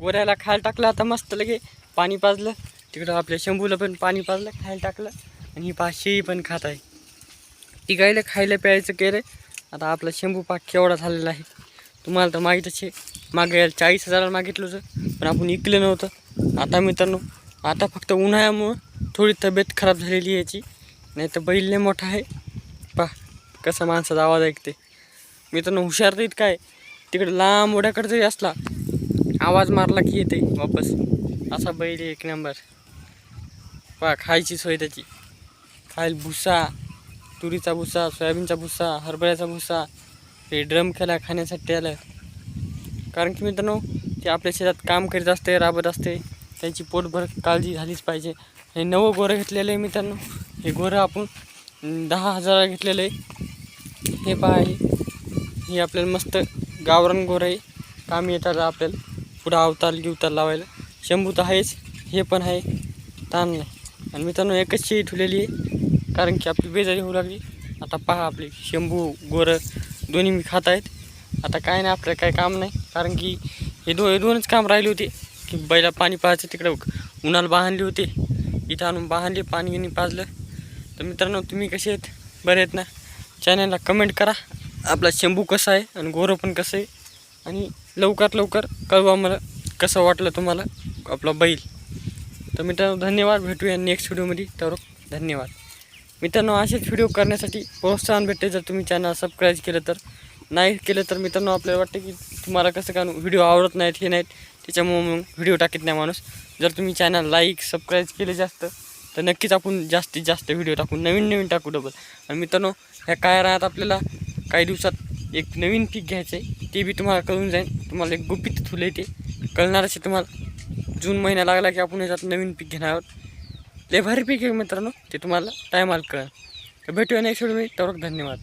गोऱ्याला खायला टाकलं आता मस्त लगे पाणी पाजलं. तिकडं आपल्या शंभूला पण पाणी पाजलं खायला टाकलं. आणि ही पाचशेही पण खात आहे. तिघायला खायला प्यायचं केलं आता आपला शंभू पाक केवढा झालेला आहे. तुम्हाला तर माहीतच आहे. मागे चाळीस हजाराला मागितलं होतं पण आपण इकलं नव्हतं. आता मित्रांनो आता फक्त उन्हाळ्यामुळं थोडी तब्येत खराब झालेली याची. नाही तर बैल लय मोठा आहे. पा कसा माणसाचा आवाज ऐकते. मित्रांनो हुशार तर इतका आहे. तिकडे लांब ओढ्याकडे जरी असला आवाज मारला की येते वापस. असा बैल आहे एक नंबर पा खायची सोय त्याची. खायला भुसा तुरीचा भुसा सोयाबीनचा भुसा हरभऱ्याचा भुसा हे ड्रम खेळा खाण्यासाठी आलं. कारण की मित्रांनो ते आपल्या शेतात काम करीत असते राबत असते त्यांची पोटभर काळजी झालीच पाहिजे. हे नवं गोरं घेतलेलं आहे मित्रांनो. हे गोरं आपण दहा हजारा घेतलेलं आहे. हे पहा हे आपल्याला मस्त गावरान गोरं आहे. काम येतात आपल्याला. पुढं अवतार गिवतार लावायला. शंभू तर आहेच हे पण आहे. ताण नाही. आणि मित्रांनो एकच शेळी ठेवलेली आहे कारण की आपली बेजारी होऊ लागली. आता पहा आपले शंभू गोरं दोन्ही मी खात आहेत. आता काय नाही आपल्याला काय काम नाही. कारण की हे दो हे दोनच काम राहिले होते. की बैला पाणी पाहायचं तिकडं उन्हाला बांधले होते. इथं आणून बांधले पाणी गिनी पाजलं. तर मित्रांनो तुम्ही कसे आहेत? बरे आहेत ना? चॅनलला कमेंट करा. आपला शंभू कसा आहे? आणि गोरं पण कसं आहे? आणि लवकरात लवकर कळवा मला. कसं वाटलं तुम्हाला? आपला बैल. तर मित्रांनो धन्यवाद. भेटूया नेक्स्ट व्हिडिओमध्ये तर धन्यवाद. मित्रांनो असेच व्हिडिओ करण्यासाठी प्रोत्साहन भेटते. जर तुम्ही चॅनल सबस्क्राईब केलं तर नाही केलं तर मित्रांनो आपल्याला वाटतं की तुम्हाला कसं का व्हिडिओ आवडत नाहीत हे नाहीत. त्याच्यामुळे मग व्हिडिओ टाकत नाही माणूस. जर तुम्ही चॅनल लाईक सबस्क्राईब केले जास्त तर नक्कीच आपण जास्तीत जास्त व्हिडिओ टाकू. नवीन नवीन टाकू डबल आणि मित्रांनो ह्या काय राहत आपल्याला? काही दिवसात एक नवीन पीक घ्यायचं आहे. ते बी तुम्हाला कळून जाईल. तुम्हाला एक गुपित फुलं आहे ते कळणारच आहे तुम्हाला. जून महिना लागला की आपण याच्यात नवीन पीक घेणार आहोत. लय भारी पीक आहे मित्रांनो. ते तुम्हाला टायमाला कळ तर भेटूया नेक्स्ट मी तर धन्यवाद.